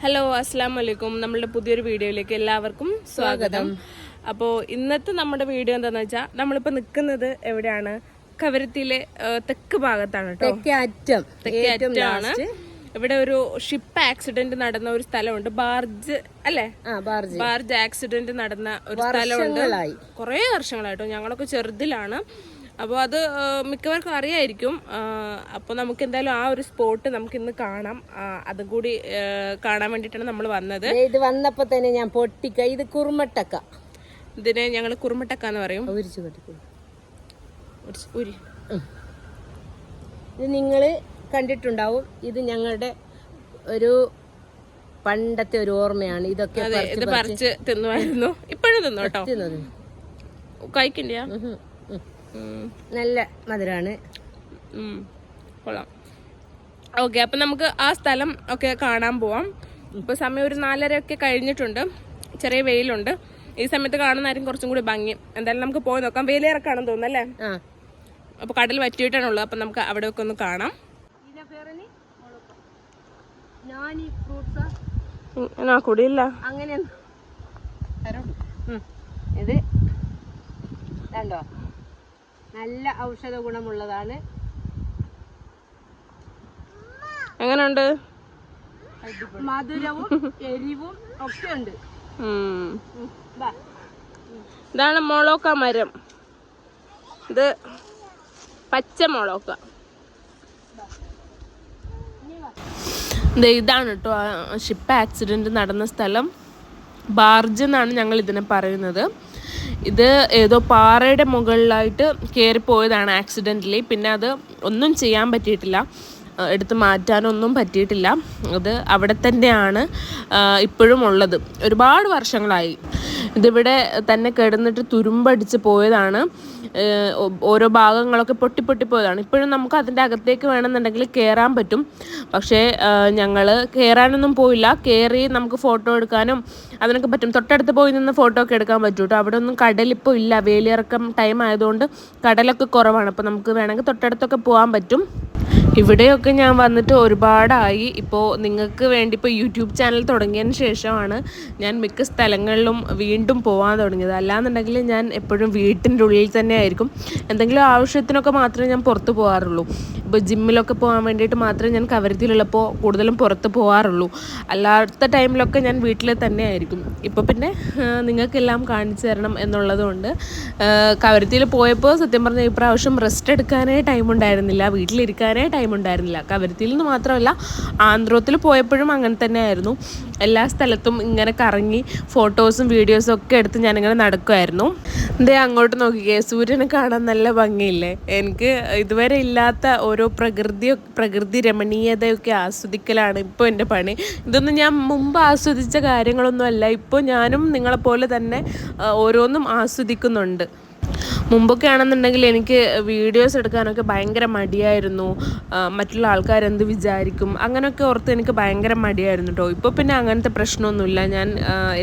Hello അസ്സാം വലൈക്കും നമ്മളുടെ പുതിയൊരു വീഡിയോയിലേക്ക് എല്ലാവർക്കും സ്വാഗതം. അപ്പോ ഇന്നത്തെ നമ്മുടെ വീഡിയോ എന്താണെന്ന് വെച്ചാൽ നമ്മളിപ്പോൾ നിൽക്കുന്നത് എവിടെയാണ്? കവരത്തിയിലെ തെക്ക് ഭാഗത്താണ് കേട്ടോ. തെക്കേ അറ്റാണ് ഇവിടെ ഒരു ഷിപ്പ് ആക്സിഡന്റ് നടന്ന ഒരു സ്ഥലമുണ്ട്. ബാർജ് അല്ലേ? ബാർജി. ആക്സിഡന്റ് നടന്ന ഒരു സ്ഥലമുണ്ട്. കുറേ വർഷങ്ങളായിട്ടോ ഞങ്ങളൊക്കെ ചെറുതിലാണ്. അപ്പോൾ അത് മിക്കവർക്കും അറിയായിരിക്കും. അപ്പോൾ നമുക്ക് എന്തായാലും ആ ഒരു സ്പോട്ട് നമുക്ക് ഇന്ന് കാണാം അതും കൂടി കാണാൻ വേണ്ടിയിട്ടാണ് നമ്മൾ വന്നത്. ഇത് വന്നപ്പോൾ തന്നെ ഞാൻ പൊട്ടിക്ക. ഇത് കുറുമട്ടക്ക. ഇതിനെ ഞങ്ങൾ കുറുമട്ടക്ക എന്ന് പറയും ഉരി. ഇത് നിങ്ങൾ കണ്ടിട്ടുണ്ടാവും. ഇത് ഞങ്ങളുടെ ഒരു പണ്ടത്തെ ഒരു ഓർമ്മയാണ്. ഇതൊക്കെ ഇത് പറിച്ച് തിന്നുമായിരുന്നു ഇപ്പോഴും തിന്നു. കേട്ടോ പറിക്കുന്നത്. നല്ല മധുരമാണ് കൊള്ളാം. ഓക്കെ അപ്പം നമുക്ക് ആ സ്ഥലം ഒക്കെ കാണാൻ പോവാം. ഇപ്പോൾ സമയം ഒരു നാലര ഒക്കെ കഴിഞ്ഞിട്ടുണ്ട്. ചെറിയ വെയിലുണ്ട്. ഈ സമയത്ത് കാണുന്നതായിരിക്കും കുറച്ചും കൂടി ഭംഗി. എന്തായാലും നമുക്ക് പോയി നോക്കാം. വെയിലിറക്കാണെന്ന് തോന്നുന്നു അല്ലേ? ആ. അപ്പോൾ കടൽ വറ്റിയിട്ടാണുള്ളത്. അപ്പം നമുക്ക് അവിടെ ഒക്കെ ഒന്ന് കാണാം. കുടിയില്ല. അങ്ങനെ. ഇത് കണ്ടോ? നല്ല ഔഷധ ഗുണമുള്ളതാണ്. എങ്ങനെയുണ്ട് മധുരവും എരിവും ഒക്കെ ഉണ്ട്. ഇതാണ് മുളക്ക മരം. ഇത് പച്ച മുളക്ക. ഇതാണ് കേട്ടോ ഷിപ്പ് ആക്സിഡന്റ് നടന്ന സ്ഥലം. ബാർജ് എന്നാണ് ഞങ്ങൾ ഇതിനെ പറയുന്നത്. ഇത് ഏതോ പാറയുടെ മുകളിലായിട്ട് കയറിപ്പോയതാണ് ആക്സിഡന്റലി പിന്നെ അത് ഒന്നും ചെയ്യാൻ പറ്റിയിട്ടില്ല. എടുത്ത് മാറ്റാനൊന്നും പറ്റിയിട്ടില്ല. അത് അവിടെ തന്നെയാണ് ഇപ്പോഴും ഉള്ളത്. ഒരുപാട് വർഷങ്ങളായി. ഇതിവിടെ തന്നെ കിടന്നിട്ട് തുരുമ്പടിച്ച് പോയതാണ്. ഓരോ ഭാഗങ്ങളൊക്കെ പൊട്ടി പൊട്ടി പോയതാണ്. ഇപ്പോഴും നമുക്ക് അതിന്റെ അകത്തേക്ക് വേണമെന്നുണ്ടെങ്കിൽ കയറാൻ പറ്റും. പക്ഷേ ഞങ്ങൾ കയറാനൊന്നും പോയില്ല. കയറി നമുക്ക് ഫോട്ടോ എടുക്കാനും അതിനൊക്കെ പറ്റും. തൊട്ടടുത്ത് പോയി നിന്ന് ഫോട്ടോ ഒക്കെ എടുക്കാൻ പറ്റും കേട്ടോ അവിടെ ഒന്നും കടലിപ്പോൾ ഇല്ല. വേലിയിറക്കം ടൈം ആയതുകൊണ്ട് കടലൊക്കെ കുറവാണ്. അപ്പോൾ നമുക്ക് വേണമെങ്കിൽ തൊട്ടടുത്തൊക്കെ പോകാൻ പറ്റും. ഇവിടെയൊക്കെ ഞാൻ വന്നിട്ട് ഒരുപാടായി. ഇപ്പോൾ നിങ്ങൾക്ക് വേണ്ടി ഇപ്പോൾ യൂട്യൂബ് ചാനൽ തുടങ്ങിയതിന് ശേഷമാണ് ഞാൻ മിക്ക സ്ഥലങ്ങളിലും വീണ്ടും പോകാൻ തുടങ്ങിയത്. അല്ലാന്നുണ്ടെങ്കിൽ ഞാൻ എപ്പോഴും വീട്ടിന്റെ ഉള്ളിൽ തന്നെ ആയിരിക്കും. എന്തെങ്കിലും ആവശ്യത്തിനൊക്കെ മാത്രമേ ഞാൻ പുറത്ത് പോകാറുള്ളൂ ഇപ്പോൾ ജിമ്മിലൊക്കെ പോകാൻ വേണ്ടിയിട്ട് മാത്രമേ ഞാൻ കവരത്തിലുള്ളപ്പോൾ കൂടുതലും പുറത്ത് പോകാറുള്ളൂ അല്ലാത്ത ടൈമിലൊക്കെ ഞാൻ വീട്ടിൽ തന്നെ ആയിരിക്കും. ഇപ്പോൾ പിന്നെ നിങ്ങൾക്കെല്ലാം കാണിച്ചു തരണം എന്നുള്ളതുകൊണ്ട് കവരത്തിയിൽ പോയപ്പോൾ സത്യം പറഞ്ഞാൽ ഇപ്രാവശ്യം റെസ്റ്റ് എടുക്കാനേ ടൈം ഉണ്ടായിരുന്നില്ല. വീട്ടിലിരിക്കാനേ ടൈം ഉണ്ടായിരുന്നില്ല. കവരത്തിയിൽ നിന്ന് മാത്രമല്ല ആന്ധ്രത്തിൽ പോയപ്പോഴും അങ്ങനെ തന്നെയായിരുന്നു. എല്ലാ സ്ഥലത്തും ഇങ്ങനെ കറങ്ങി ഫോട്ടോസും വീഡിയോസും ഒക്കെ എടുത്ത് ഞാനിങ്ങനെ നടക്കുമായിരുന്നു ദേ അങ്ങോട്ട് നോക്കിക്കേ സൂര്യനെ കാണാൻ നല്ല ഭംഗിയില്ലേ? എനിക്ക് ഇതുവരെ ഇല്ലാത്ത ഓരോ പ്രകൃതി പ്രകൃതി രമണീയതയൊക്കെ ആസ്വദിക്കലാണ് ഇപ്പോൾ എന്റെ പണി. ഇതൊന്നും ഞാൻ മുമ്പ് ആസ്വദിച്ച കാര്യങ്ങളൊന്നുമല്ല. ഇപ്പോൾ ഞാനും നിങ്ങളെപ്പോലെ തന്നെ ഓരോന്നും ആസ്വദിക്കുന്നുണ്ട്. മുമ്പൊക്കെ ആണെന്നുണ്ടെങ്കിൽ എനിക്ക് വീഡിയോസ് എടുക്കാനൊക്കെ ഭയങ്കര മടിയായിരുന്നു. മറ്റുള്ള ആൾക്കാർ എന്ത് വിചാരിക്കും? അങ്ങനെയൊക്കെ ഓർത്ത് എനിക്ക് ഭയങ്കര മടിയായിരുന്നു കേട്ടോ ഇപ്പോൾ പിന്നെ അങ്ങനത്തെ പ്രശ്നമൊന്നുമില്ല. ഞാൻ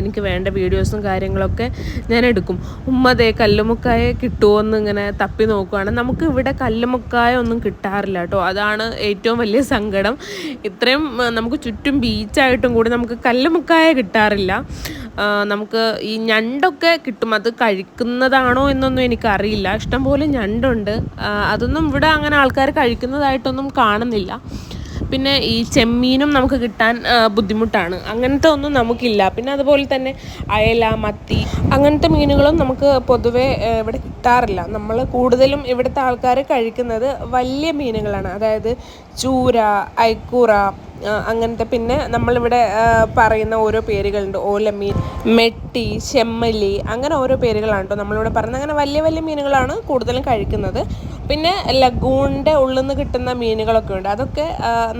എനിക്ക് വേണ്ട വീഡിയോസും കാര്യങ്ങളൊക്കെ ഞാൻ എടുക്കും. ഉമ്മതേ കല്ലുമുക്കായ കിട്ടുമോ എന്ന് ഇങ്ങനെ തപ്പി നോക്കുവാണ്. നമുക്ക് ഇവിടെ കല്ലുമുക്കായ ഒന്നും കിട്ടാറില്ല കേട്ടോ അതാണ് ഏറ്റവും വലിയ സങ്കടം. ഇത്രയും നമുക്ക് ചുറ്റും ബീച്ചായിട്ടും കൂടി നമുക്ക് കല്ലുമുക്കായ കിട്ടാറില്ല. നമുക്ക് ഈ ഞണ്ടൊക്കെ കിട്ടും. അത് കഴിക്കുന്നതാണോ എന്നൊന്നും എനിക്കറിയില്ല. ഇഷ്ടംപോലെ ഞണ്ടുണ്ട്. അതൊന്നും ഇവിടെ അങ്ങനെ ആൾക്കാർ കഴിക്കുന്നതായിട്ടൊന്നും കാണുന്നില്ല. പിന്നെ ഈ ചെമ്മീനും നമുക്ക് കിട്ടാൻ ബുദ്ധിമുട്ടാണ്. അങ്ങനത്തെ ഒന്നും നമുക്കില്ല. പിന്നെ അതുപോലെ തന്നെ അയല മത്തി അങ്ങനത്തെ മീനുകളും നമുക്ക് പൊതുവേ ഇവിടെ കിട്ടാറില്ല. നമ്മൾ കൂടുതലും ഇവിടുത്തെ ആൾക്കാർ കഴിക്കുന്നത് വലിയ മീനുകളാണ്. അതായത് ചൂര ഐക്കൂറ അങ്ങനത്തെ പിന്നെ നമ്മളിവിടെ പറയുന്ന ഓരോ പേരുകളുണ്ട്. ഓലമീൻ മെട്ടി ചെമ്മലി അങ്ങനെ ഓരോ പേരുകളാണ് കേട്ടോ നമ്മളിവിടെ പറയുന്നത് അങ്ങനെ വലിയ വലിയ മീനുകളാണ് കൂടുതലും കഴിക്കുന്നത്. പിന്നെ ലഗൂണിന്റെ ഉള്ളിൽ നിന്ന് കിട്ടുന്ന മീനുകളൊക്കെ ഉണ്ട്. അതൊക്കെ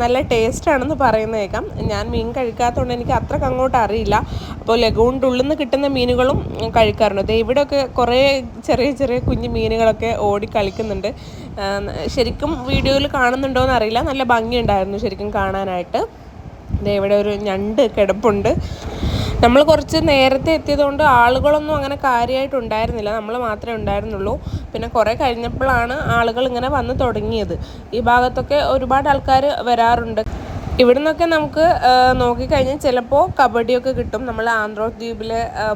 നല്ല ടേസ്റ്റ് ആണെന്ന് പറയുന്നേക്കാം. ഞാൻ മീൻ കഴിക്കാത്തതുകൊണ്ട് എനിക്ക് അത്രയ്ക്ക് അങ്ങോട്ട് അറിയില്ല. അപ്പോൾ ലഗൂണിന്റെ ഉള്ളിൽ നിന്ന് കിട്ടുന്ന മീനുകളും കഴിക്കാറുണ്ട്. ഇവിടെയൊക്കെ കുറേ ചെറിയ ചെറിയ കുഞ്ഞു മീനുകളൊക്കെ ഓടി കളിക്കുന്നുണ്ട്. ശരിക്കും വീഡിയോയിൽ കാണുന്നുണ്ടോ എന്ന് അറിയില്ല. നല്ല ഭംഗിയുണ്ടായിരുന്നു ശരിക്കും കാണാനായിട്ട്. ഇവിടെ ഒരു ഞണ്ട് കിടപ്പുണ്ട്. നമ്മൾ കുറച്ച് നേരത്തെ എത്തിയതുകൊണ്ട് ആളുകളൊന്നും അങ്ങനെ കാര്യമായിട്ട് ഉണ്ടായിരുന്നില്ല നമ്മൾ മാത്രമേ ഉണ്ടായിരുന്നുള്ളൂ. പിന്നെ കുറേ കഴിഞ്ഞപ്പോഴാണ് ആളുകൾ ഇങ്ങനെ വന്ന് തുടങ്ങിയത്. ഈ ഭാഗത്തൊക്കെ ഒരുപാട് ആൾക്കാർ വരാറുണ്ട്. ഇവിടെ നിന്നൊക്കെ നമുക്ക് നോക്കിക്കഴിഞ്ഞാൽ ചിലപ്പോൾ കബഡിയൊക്കെ കിട്ടും. നമ്മൾ ആന്ധ്രോ ദ്വീപിൽ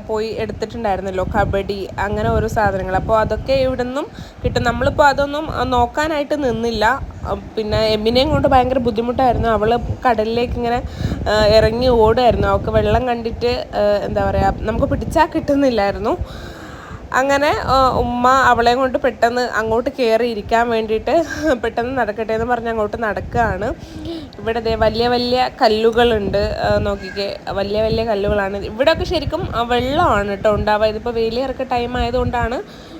പോയി എടുത്തിട്ടുണ്ടായിരുന്നല്ലോ കബഡി അങ്ങനെ ഓരോ സാധനങ്ങൾ. അപ്പോൾ അതൊക്കെ ഇവിടെ നിന്നും കിട്ടും. നമ്മളിപ്പോൾ അതൊന്നും നോക്കാനായിട്ട് നിന്നില്ല. പിന്നെ എമ്മിനെയും കൊണ്ട് ഭയങ്കര ബുദ്ധിമുട്ടായിരുന്നു. അവൾ കടലിലേക്ക് ഇങ്ങനെ ഇറങ്ങി ഓടുമായിരുന്നു. അവൾക്ക് വെള്ളം കണ്ടിട്ട് എന്താ പറയുക നമുക്ക് പിടിച്ചാൽ കിട്ടുന്നില്ലായിരുന്നു. അങ്ങനെ ഉമ്മ അവളെ കൊണ്ട് പെട്ടെന്ന് അങ്ങോട്ട് കയറി ഇരിക്കാൻ വേണ്ടിയിട്ട് പെട്ടെന്ന് നടക്കട്ടെ എന്ന് പറഞ്ഞ് അങ്ങോട്ട് നടക്കുകയാണ്. ഇവിടെ വലിയ വലിയ കല്ലുകളുണ്ട് നോക്കിക്കേ. വലിയ വലിയ കല്ലുകളാണ്. ഇവിടെയൊക്കെ ശരിക്കും വെള്ളമാണ് കേട്ടോ ഉണ്ടാവുക. ഇതിപ്പോൾ വെയിലിറക്ക ടൈം ആയതുകൊണ്ടാണ്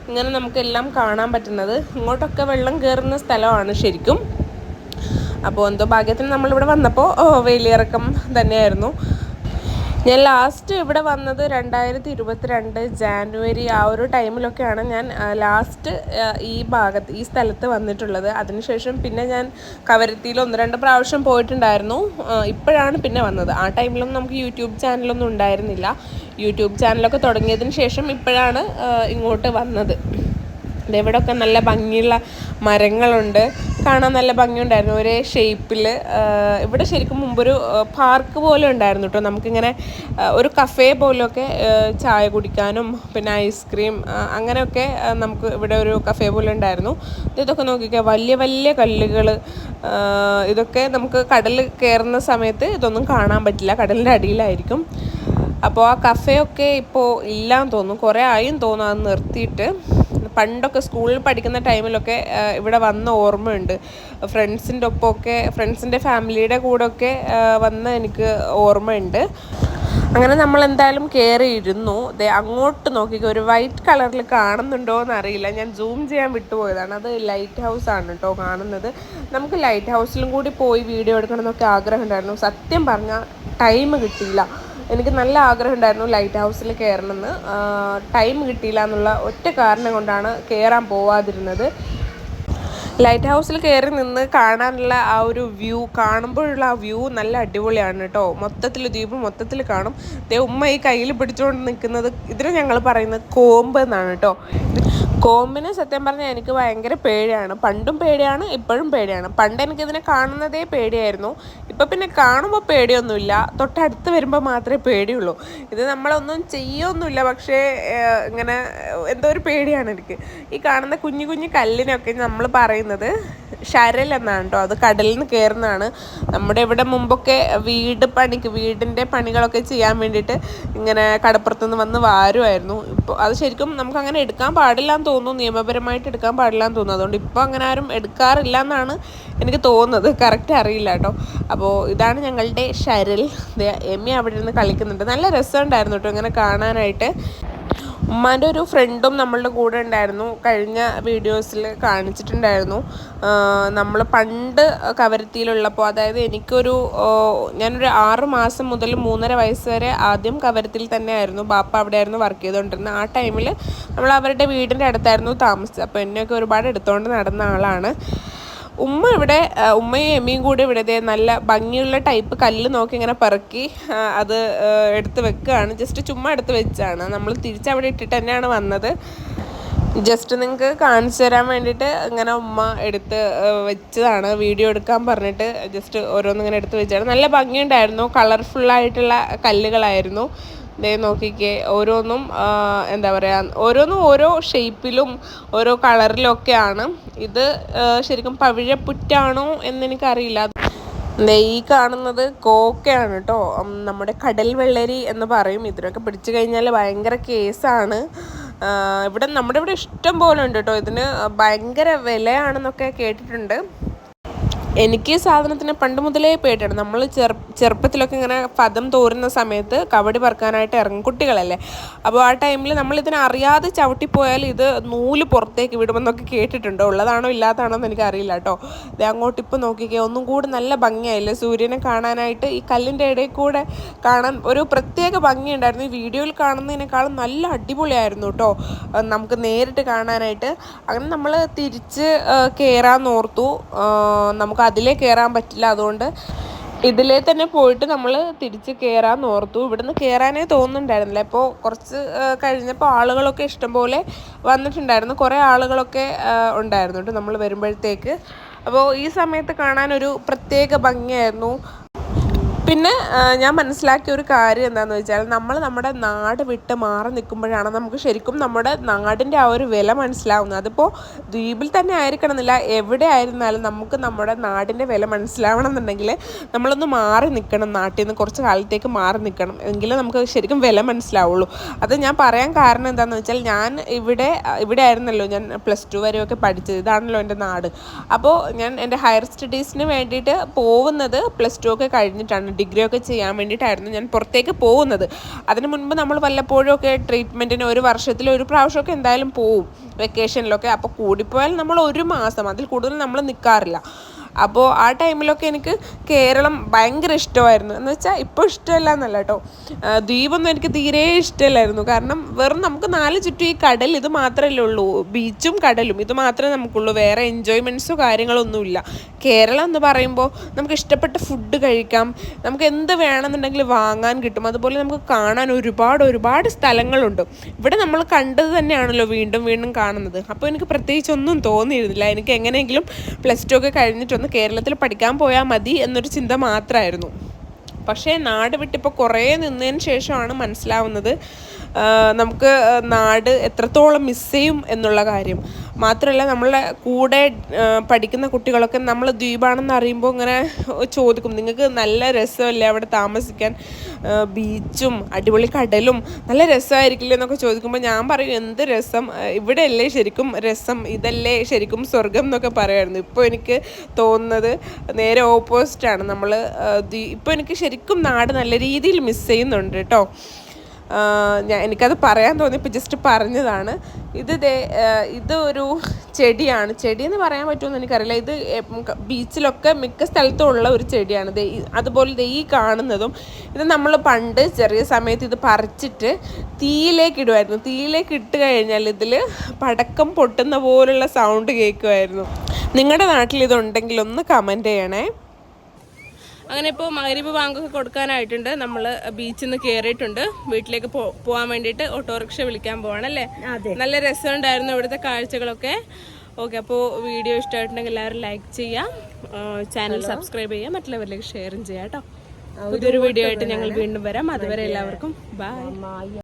ഇങ്ങനെ നമുക്കെല്ലാം കാണാൻ പറ്റുന്നത്. ഇങ്ങോട്ടൊക്കെ വെള്ളം കയറുന്ന സ്ഥലമാണ് ശരിക്കും. അപ്പോൾ എന്തോ ഭാഗ്യത്തിന് നമ്മളിവിടെ വന്നപ്പോൾ വെയിലിറക്കം തന്നെയായിരുന്നു. ഞാൻ ലാസ്റ്റ് ഇവിടെ വന്നത് രണ്ടായിരത്തി ഇരുപത്തിരണ്ട് ജാനുവരി ആ ഒരു ടൈമിലൊക്കെയാണ് ഞാൻ ലാസ്റ്റ് ഈ ഭാഗത്ത് ഈ സ്ഥലത്ത് വന്നിട്ടുള്ളത്. അതിനുശേഷം പിന്നെ ഞാൻ കവരത്തിയിൽ ഒന്ന് രണ്ട് പ്രാവശ്യം പോയിട്ടുണ്ടായിരുന്നു. ഇപ്പോഴാണ് പിന്നെ വന്നത്. ആ ടൈമിലൊന്നും നമുക്ക് യൂട്യൂബ് ചാനലൊന്നും ഉണ്ടായിരുന്നില്ല. യൂട്യൂബ് ചാനലൊക്കെ തുടങ്ങിയതിന് ശേഷം ഇപ്പോഴാണ് ഇങ്ങോട്ട് വന്നത്. ഇവിടെയൊക്കെ നല്ല ഭംഗിയുള്ള മരങ്ങളുണ്ട്. കാണാൻ നല്ല ഭംഗിയുണ്ടായിരുന്നു. ഒരേ ഷേപ്പിൽ ഇവിടെ ശരിക്കും മുമ്പൊരു പാർക്ക് പോലെ ഉണ്ടായിരുന്നു കേട്ടോ നമുക്കിങ്ങനെ ഒരു കഫേ പോലെയൊക്കെ ചായ കുടിക്കാനും പിന്നെ ഐസ്ക്രീം അങ്ങനെയൊക്കെ നമുക്ക് ഇവിടെ ഒരു കഫേ പോലെ ഉണ്ടായിരുന്നു. ഇതൊക്കെ നോക്കിക്കുക വലിയ വലിയ കല്ലുകൾ ഇതൊക്കെ നമുക്ക് കടൽ കയറുന്ന സമയത്ത് ഇതൊന്നും കാണാൻ പറ്റില്ല. കടലിന്റെ അടിയിലായിരിക്കും. അപ്പോൾ ആ കഫേ ഒക്കെ ഇപ്പോൾ ഇല്ലാന്ന് തോന്നുന്നു. കുറേ ആയും തോന്നുന്നു. അത് നിർത്തിയിട്ട് പണ്ടൊക്കെ സ്കൂളിൽ പഠിക്കുന്ന ടൈമിലൊക്കെ ഇവിടെ വന്ന ഓർമ്മയുണ്ട്. ഫ്രണ്ട്സിന്റെ ഒപ്പമൊക്കെ ഫ്രണ്ട്സിന്റെ ഫാമിലിയുടെ കൂടെയൊക്കെ വന്ന് എനിക്ക് ഓർമ്മയുണ്ട്. അങ്ങനെ നമ്മൾ എന്തായാലും കയറിയിരുന്നു ദേ അങ്ങോട്ട് നോക്കി ഒരു വൈറ്റ് കളറിൽ കാണുന്നുണ്ടോ എന്ന് അറിയില്ല ഞാൻ സൂം ചെയ്യാൻ വിട്ടുപോയതാണ്. അത് ലൈറ്റ് ഹൗസ് ആണ് കേട്ടോ കാണുന്നത്. നമുക്ക് ലൈറ്റ് ഹൗസിലും കൂടി പോയി വീഡിയോ എടുക്കണം എന്നൊക്കെ ആഗ്രഹം ഉണ്ടായിരുന്നു. സത്യം പറഞ്ഞാൽ ടൈം കിട്ടിയില്ല. എനിക്ക് നല്ല ആഗ്രഹം ഉണ്ടായിരുന്നു ലൈറ്റ് ഹൗസിൽ കയറണമെന്ന്. ടൈം കിട്ടിയില്ല എന്നുള്ള ഒറ്റ കാരണം കൊണ്ടാണ് കയറാൻ പോവാതിരുന്നത്. ലൈറ്റ് ഹൗസിൽ കയറി നിന്ന് കാണാനുള്ള ആ ഒരു വ്യൂ കാണുമ്പോഴുള്ള ആ വ്യൂ നല്ല അടിപൊളിയാണ് കേട്ടോ മൊത്തത്തിൽ ദ്വീപ് മൊത്തത്തിൽ കാണും. ദേ ഉമ്മ ഈ കയ്യിൽ പിടിച്ചുകൊണ്ട് നിൽക്കുന്നത് ഇതിന് ഞങ്ങൾ പറയുന്നത് കോമ്പ് എന്നാണ് കേട്ടോ കോമ്പിനെ സത്യം പറഞ്ഞാൽ എനിക്ക് ഭയങ്കര പേടിയാണ്. പണ്ടും പേടിയാണ് ഇപ്പോഴും പേടിയാണ്. പണ്ട് എനിക്കിതിനെ കാണുന്നതേ പേടിയായിരുന്നു. ഇപ്പം പിന്നെ കാണുമ്പോൾ പേടിയൊന്നുമില്ല. തൊട്ടടുത്ത് വരുമ്പോൾ മാത്രമേ പേടിയുള്ളൂ. ഇത് നമ്മളൊന്നും ചെയ്യൊന്നുമില്ല. പക്ഷേ ഇങ്ങനെ എന്തോ ഒരു പേടിയാണ് എനിക്ക്. ഈ കാണുന്ന കുഞ്ഞു കുഞ്ഞു കല്ലിനൊക്കെ നമ്മൾ പറയുന്നത് ശരൽ എന്നാണ് കേട്ടോ. അത് കടലിൽ നിന്ന് കയറുന്നതാണ് നമ്മുടെ ഇവിടെ മുമ്പൊക്കെ വീട് പണിക്ക് വീടിന്റെ പണികളൊക്കെ ചെയ്യാൻ വേണ്ടിയിട്ട് ഇങ്ങനെ കടപ്പുറത്തുനിന്ന് വന്ന് വാരുമായിരുന്നു. ഇപ്പോൾ അത് ശരിക്കും നമുക്ക് അങ്ങനെ എടുക്കാൻ പാടില്ല എന്ന് തോന്നുന്നു. നിയമപരമായിട്ട് എടുക്കാൻ പാടില്ല എന്ന് തോന്നുന്നു. അതുകൊണ്ട് ഇപ്പോൾ അങ്ങനെ ആരും എടുക്കാറില്ല എന്നാണ് എനിക്ക് തോന്നുന്നത്. കറക്റ്റ് അറിയില്ല കേട്ടോ. അപ്പോൾ ഇതാണ് ഞങ്ങളുടെ ശരൽ. ദേ എമ്മി അവിടെ ഇരുന്ന് കളിക്കുന്നുണ്ട്. നല്ല രസമുണ്ടായിരുന്നു കേട്ടോ ഇങ്ങനെ കാണാനായിട്ട്. ഉമ്മാന്റെ ഒരു ഫ്രണ്ടും നമ്മളുടെ കൂടെ ഉണ്ടായിരുന്നു. കഴിഞ്ഞ വീഡിയോസിൽ കാണിച്ചിട്ടുണ്ടായിരുന്നു. നമ്മൾ പണ്ട് കവരത്തിയിലുള്ളപ്പോൾ അതായത് എനിക്കൊരു ഞാനൊരു ആറ് മാസം മുതൽ മൂന്നര വയസ്സ് വരെ ആദ്യം കവരത്തിൽ തന്നെ ആയിരുന്നു ബാപ്പ അവിടെയായിരുന്നു വർക്ക് ചെയ്തുകൊണ്ടിരുന്നത് ആ ടൈമിൽ നമ്മൾ അവരുടെ വീടിന്റെ അടുത്തായിരുന്നു താമസിച്ചത്. അപ്പോൾ എന്നെയൊക്കെ ഒരുപാട് എടുത്തുകൊണ്ട് നടന്ന ആളാണ്. ഉമ്മ ഇവിടെ ഉമ്മയും എമ്മയും കൂടെ ഇവിടെ നല്ല ഭംഗിയുള്ള ടൈപ്പ് കല്ല് നോക്കി ഇങ്ങനെ പെറുക്കി അത് എടുത്ത് വെക്കുകയാണ്. ജസ്റ്റ് ചുമ്മാ എടുത്ത് വെച്ചാണ്. നമ്മൾ തിരിച്ചവിടെ ഇട്ടിട്ട് തന്നെയാണ് വന്നത്. ജസ്റ്റ് നിങ്ങൾക്ക് കാണിച്ചു തരാൻ വേണ്ടിയിട്ട് ഇങ്ങനെ ഉമ്മ എടുത്ത് വെച്ചതാണ്. വീഡിയോ എടുക്കാൻ പറഞ്ഞിട്ട് ജസ്റ്റ് ഓരോന്നിങ്ങനെ എടുത്ത് വെച്ചാണ്. നല്ല ഭംഗിയുണ്ടായിരുന്നു. കളർഫുള്ളായിട്ടുള്ള കല്ലുകളായിരുന്നു. ദേ നോക്കിക്കേ ഓരോന്നും എന്താ പറയുക ഓരോന്നും ഓരോ ഷേപ്പിലും ഓരോ കളറിലൊക്കെയാണ് ഇത് ശരിക്കും പവിഴപ്പുറ്റാണോ എന്നെനിക്കറിയില്ല. ഈ കാണുന്നത് കോക്കയാണ് കേട്ടോ നമ്മുടെ കടൽ വെള്ളരി എന്ന് പറയും. ഇതിനൊക്കെ പിടിച്ചു കഴിഞ്ഞാൽ ഭയങ്കര കേസാണ്. ഇവിടെ നമ്മുടെ ഇവിടെ ഇഷ്ടം പോലെ ഉണ്ട് കേട്ടോ ഇതിന് ഭയങ്കര വിലയാണെന്നൊക്കെ കേട്ടിട്ടുണ്ട്. എനിക്ക് ഈ സാധനത്തിന് പണ്ട് മുതലേ പേടിയാണ്. നമ്മൾ ചെറു ചെറുപ്പത്തിലൊക്കെ ഇങ്ങനെ പദം തോരുന്ന സമയത്ത് കബഡി പറക്കാനായിട്ട് ഇറങ്ങും കുട്ടികളല്ലേ. അപ്പോൾ ആ ടൈമിൽ നമ്മൾ ഇതിനെ അറിയാതെ ചവിട്ടിപ്പോയാൽ ഇത് നൂൽ പുറത്തേക്ക് വിടുമെന്നൊക്കെ കേട്ടിട്ടുണ്ടോ. ഉള്ളതാണോ ഇല്ലാത്തതാണോ എന്ന് എനിക്കറിയില്ല കേട്ടോ. ഇത് അങ്ങോട്ട് ഇപ്പോൾ നോക്കിക്കേ ഒന്നും കൂടി നല്ല ഭംഗിയായില്ലേ? സൂര്യനെ കാണാനായിട്ട് ഈ കല്ലിന്റെ ഇടയിൽ കൂടെ കാണാൻ ഒരു പ്രത്യേക ഭംഗിയുണ്ടായിരുന്നു ഈ വീഡിയോയിൽ കാണുന്നതിനേക്കാളും നല്ല അടിപൊളിയായിരുന്നു കേട്ടോ. നമുക്ക് നേരിട്ട് കാണാനായിട്ട്. അങ്ങനെ നമ്മൾ തിരിച്ച് കയറാൻ ഓർത്തു. നമുക്ക് അതിലേ കയറാൻ പറ്റില്ല. അതുകൊണ്ട് ഇതിലേ തന്നെ പോയിട്ട് നമ്മൾ തിരിച്ച് കയറാൻ ഓർത്തു. ഇവിടുന്ന് കയറാനേ തോന്നുന്നുണ്ടായിരുന്നില്ല. ഇപ്പോൾ കുറച്ച് കഴിഞ്ഞപ്പോൾ ആളുകളൊക്കെ ഇഷ്ടംപോലെ വന്നിട്ടുണ്ടായിരുന്നു. കുറേ ആളുകളൊക്കെ ഉണ്ടായിരുന്നു കേട്ടോ നമ്മൾ വരുമ്പോഴത്തേക്ക്. അപ്പോൾ ഈ സമയത്ത് കാണാൻ ഒരു പ്രത്യേക ഭംഗിയായിരുന്നു. പിന്നെ ഞാൻ മനസ്സിലാക്കിയ ഒരു കാര്യം എന്താണെന്ന് വെച്ചാൽ നമ്മൾ നമ്മുടെ നാട് വിട്ട് മാറി നിൽക്കുമ്പോഴാണ് നമുക്ക് ശരിക്കും നമ്മുടെ നാടിന്റെ ആ ഒരു വില മനസ്സിലാവുന്നത്. അതിപ്പോൾ ദ്വീപിൽ തന്നെ ആയിരിക്കണമെന്നില്ല എവിടെ ആയിരുന്നാലും നമുക്ക് നമ്മുടെ നാടിന്റെ വില മനസ്സിലാവണം എന്നുണ്ടെങ്കിൽ നമ്മളൊന്ന് മാറി നിൽക്കണം നാട്ടിൽ നിന്ന് കുറച്ച് കാലത്തേക്ക് മാറി നിൽക്കണം എങ്കിലേ നമുക്ക് ശരിക്കും വില മനസ്സിലാവുള്ളൂ. അത് ഞാൻ പറയാൻ കാരണം എന്താണെന്ന് വെച്ചാൽ ഞാൻ ഇവിടെ ഇവിടെ ആയിരുന്നല്ലോ ഞാൻ പ്ലസ് ടു വരെയൊക്കെ പഠിച്ചത്. ഇതാണല്ലോ എന്റെ നാട്. അപ്പോൾ ഞാൻ എന്റെ ഹയർ സ്റ്റഡീസിന് വേണ്ടിയിട്ട് പോകുന്നത് പ്ലസ് ടു ഒക്കെ കഴിഞ്ഞിട്ടാണ്. ഡിഗ്രി ഒക്കെ ചെയ്യാൻ വേണ്ടിയിട്ടായിരുന്നു ഞാൻ പുറത്തേക്ക് പോകുന്നത്. അതിന് മുൻപ് നമ്മൾ വല്ലപ്പോഴും ഒക്കെ ട്രീറ്റ്മെന്റിന് ഒരു വർഷത്തിൽ ഒരു പ്രാവശ്യമൊക്കെ എന്തായാലും പോവും വെക്കേഷനിലൊക്കെ അപ്പോൾ കൂടിപ്പോയാൽ നമ്മൾ ഒരു മാസം അതിൽ കൂടുതൽ നമ്മൾ നിൽക്കാറില്ല അപ്പോൾ ആ ടൈമിലൊക്കെ എനിക്ക് കേരളം ഭയങ്കര ഇഷ്ടമായിരുന്നു. എന്ന് വെച്ചാൽ ഇപ്പോൾ ഇഷ്ടമല്ല എന്നല്ല കേട്ടോ ദ്വീപൊന്നും എനിക്ക് തീരെ ഇഷ്ടമല്ലായിരുന്നു. കാരണം വെറും നമുക്ക് നാല് ചുറ്റും ഈ കടൽ ഇത് മാത്രമല്ലേ ഉള്ളൂ. ബീച്ചും കടലും. ഇത് മാത്രമേ നമുക്കുള്ളൂ. വേറെ എൻജോയ്മെന്റ്സോ കാര്യങ്ങളൊന്നുമില്ല കേരളം എന്ന് പറയുമ്പോൾ നമുക്ക് ഇഷ്ടപ്പെട്ട ഫുഡ് കഴിക്കാം. നമുക്ക് എന്ത് വേണമെന്നുണ്ടെങ്കിൽ വാങ്ങാൻ കിട്ടും. അതുപോലെ നമുക്ക് കാണാൻ ഒരുപാട് ഒരുപാട് സ്ഥലങ്ങളുണ്ട്. ഇവിടെ നമ്മൾ കണ്ടത് തന്നെയാണല്ലോ വീണ്ടും വീണ്ടും കാണുന്നത്. അപ്പോൾ എനിക്ക് പ്രത്യേകിച്ച് ഒന്നും തോന്നിയിരുന്നില്ല. എനിക്ക് എങ്ങനെയെങ്കിലും പ്ലസ് ടു ഒക്കെ കഴിഞ്ഞിട്ടൊന്ന് കേരളത്തിൽ പഠിക്കാൻ പോയാൽ മതി എന്നൊരു ചിന്ത മാത്രമായിരുന്നു പക്ഷേ നാട് വിട്ടിപ്പോൾ കുറേ നിന്നതിന് ശേഷമാണ് മനസ്സിലാവുന്നത്. നമുക്ക് നാട് എത്രത്തോളം മിസ് ചെയ്യും എന്നുള്ള കാര്യം. മാത്രമല്ല നമ്മളെ കൂടെ പഠിക്കുന്ന കുട്ടികളൊക്കെ നമ്മൾ ദ്വീപാണെന്ന് അറിയുമ്പോൾ ഇങ്ങനെ ചോദിക്കും നിങ്ങൾക്ക് നല്ല രസമല്ലേ അവിടെ താമസിക്കാൻ? ബീച്ചും അടിപൊളി കടലും നല്ല രസമായിരിക്കില്ലേ എന്നൊക്കെ ചോദിക്കുമ്പോൾ ഞാൻ പറയും എന്ത് രസം? ഇവിടെയല്ലേ ശരിക്കും രസം? ഇതല്ലേ ശരിക്കും സ്വർഗം എന്നൊക്കെ പറയുമായിരുന്നു. ഇപ്പോൾ എനിക്ക് തോന്നുന്നത് നേരെ ഓപ്പോസിറ്റാണ് നമ്മൾ ഇപ്പോൾ എനിക്ക് ശരിക്കും നാട് നല്ല രീതിയിൽ മിസ് ചെയ്യുന്നുണ്ട് കേട്ടോ. ഞാൻ എനിക്കത് പറയാൻ തോന്നിയപ്പോൾ ജസ്റ്റ് പറഞ്ഞതാണ്. ഇത് ദേ ഇത് ഒരു ചെടിയാണ്. ചെടി എന്ന് പറയാൻ പറ്റുമെന്ന് എനിക്കറിയില്ല. ഇത് ബീച്ചിലൊക്കെ മിക്ക സ്ഥലത്തും ഉള്ള ഒരു ചെടിയാണ്. ദേ അതുപോലെ ദേ ഈ കാണുന്നതും ഇത് നമ്മൾ പണ്ട് ചെറിയ സമയത്ത് ഇത് പറിച്ചിട്ട് തീയിലേക്ക് ഇടുമായിരുന്നു തീയിലേക്ക് ഇട്ട് കഴിഞ്ഞാൽ ഇതിൽ പടക്കം പൊട്ടുന്ന പോലുള്ള സൗണ്ട് കേൾക്കുമായിരുന്നു നിങ്ങളുടെ നാട്ടിൽ ഇതുണ്ടെങ്കിൽ ഒന്ന് കമന്റ് ചെയ്യണേ. അങ്ങനെ ഇപ്പോൾ മകരീബ് ബാങ്കൊക്കെ കൊടുക്കാനായിട്ടുണ്ട്. നമ്മൾ ബീച്ചിൽ നിന്ന് കയറിയിട്ടുണ്ട് വീട്ടിലേക്ക് പോകാൻ വേണ്ടിയിട്ട് ഓട്ടോറിക്ഷ വിളിക്കാൻ പോവാണ് അല്ലേ നല്ല രസമുണ്ടായിരുന്നു ഇവിടുത്തെ കാഴ്ചകളൊക്കെ. ഓക്കെ അപ്പോൾ വീഡിയോ ഇഷ്ടമായിട്ടുണ്ടെങ്കിൽ എല്ലാവരും ലൈക്ക് ചെയ്യാം. ചാനൽ സബ്സ്ക്രൈബ് ചെയ്യാം. മറ്റുള്ളവരിലേക്ക് ഷെയറും ചെയ്യാം കേട്ടോ. പുതിയൊരു വീഡിയോ ആയിട്ട് ഞങ്ങൾ വീണ്ടും വരാം. അതുവരെ എല്ലാവർക്കും ബൈ